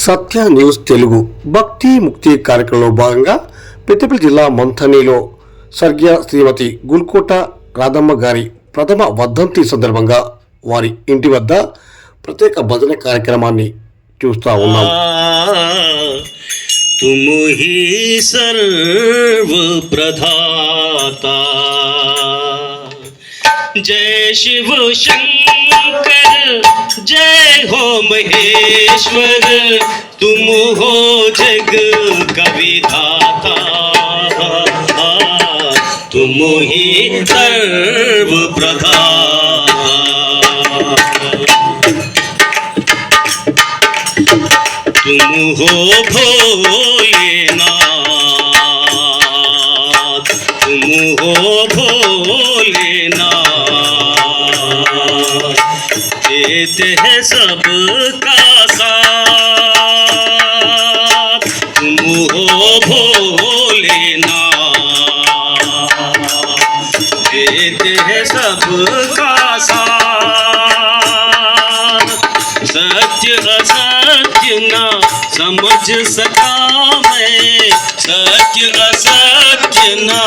సత్య news Telugu భక్తి ముక్తి కార్యక్రమంలో భాగంగా పెద్దపల్లి జిల్లా మంథనిలో స్వర్గీయ శ్రీమతి గుల్కోట రాధమ్మ గారి ప్రథమ వర్ధంతి సందర్భంగా వారి ఇంటి వద్ద ప్రత్యేక భజన కార్యక్రమాన్ని చూస్తా ఉన్నాం तुम ही सर्व प्रधाता जय शिव शंकर जय हो महेश्वर, तुम हो जग कविधाता तुम ही सर्व प्रधान तुम हो भोलेनाथ। तुम हो भोलेनाथ देते हैं सबका साथ। तुम हो भोलेनाथ देते हैं सबका साथ। सत्य असत्य ना, समझ सका मैं। सत्य असत्य ना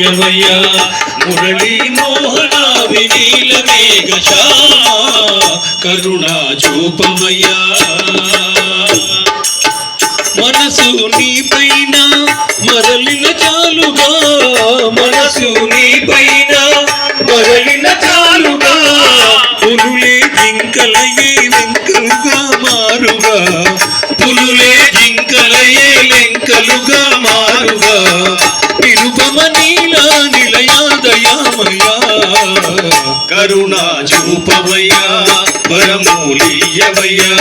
వరమూలీయవయ్యా మురళీ మోహన వినీల మేఘ కరుణా చూపమయ్యా మనసు నీ పైన మరలిన చాలుగా మనసు నీ పైన మరలిన చాలుగా పులులే జింకలయ్యే వెంకలుగా మారుగా పులులే నిరుపమ నీలా నిలయా దయామయా కరుణా చూపవయ్యా వరమూలీయవయ్యా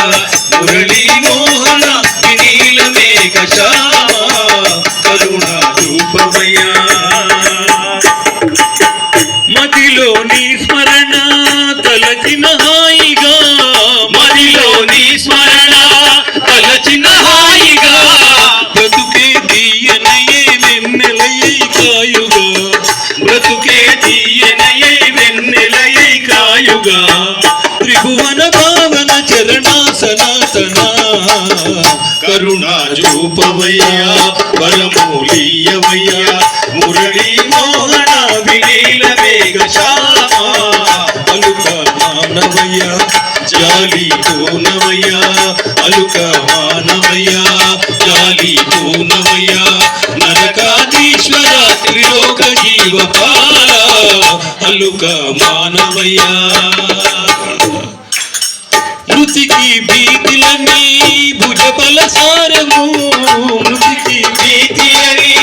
మురళీ మోహన వినీల మేఘ కరుణా చూపవయ్యా. మదిలో నీ స్మరణ తలచిన కాయుగా త్రిభువన భావన చరణాసనాసన. కరుణా చూపవయ్యా బలమూలీయవయ్యా మురళీ మోహన విలీల వేగ అలుక మానవయ్యా జాలి పూనవయ్యా అలుక మానవయ్యా జాలి పూనవయ్యా నరకాధీశ్వర త్రిలోక జీవపా నాలుక మానవయ్య. మృతికి భీతిలని భుజబల సారము. మృతికి భీతిలని